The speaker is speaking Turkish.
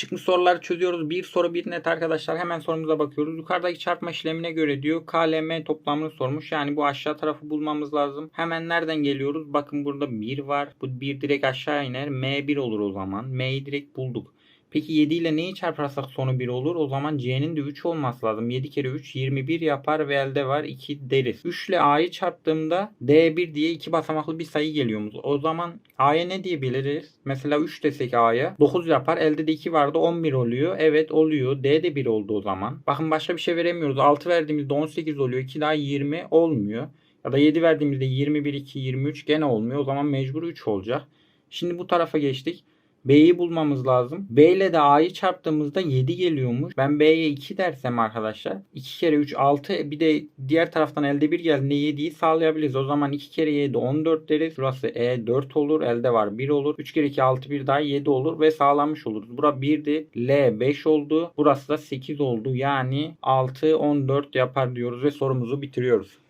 Çıkmış soruları çözüyoruz. Bir soru bir net arkadaşlar. Hemen sorumuza bakıyoruz. Yukarıdaki çarpma işlemine göre diyor KLM toplamını sormuş. Yani bu aşağı tarafı bulmamız lazım. Hemen nereden geliyoruz? Bakın burada 1 var. Bu 1 direkt aşağı iner. M1 olur o zaman. M'yi direkt bulduk. Peki 7 ile neyi çarparsak sonu 1 olur? O zaman C'nin de 3 olması lazım. 7 kere 3 21 yapar ve elde var 2 deriz. 3 ile A'yı çarptığımda D1 diye iki basamaklı bir sayı geliyormuş. O zaman A'ya ne diyebiliriz? Mesela 3 desek A'ya 9 yapar. Elde de 2 vardı 11 oluyor. Evet oluyor. D de 1 oldu o zaman. Bakın başka bir şey veremiyoruz. 6 verdiğimizde 18 oluyor. 2 daha 20 olmuyor. Ya da 7 verdiğimizde 21, 2, 23 gene olmuyor. O zaman mecbur 3 olacak. Şimdi bu tarafa geçtik. B'yi bulmamız lazım. B ile de A'yı çarptığımızda 7 geliyormuş. Ben B'ye 2 dersem arkadaşlar. 2 kere 3 6 bir de diğer taraftan elde 1 geldiğinde 7'yi sağlayabiliriz. O zaman 2 kere 7 14 deriz. Burası E 4 olur. Elde var 1 olur. 3 kere 2 6 bir daha 7 olur ve sağlanmış oluruz. Bura 1'di. L 5 oldu. Burası da 8 oldu. Yani 6 14 yapar diyoruz ve sorumuzu bitiriyoruz.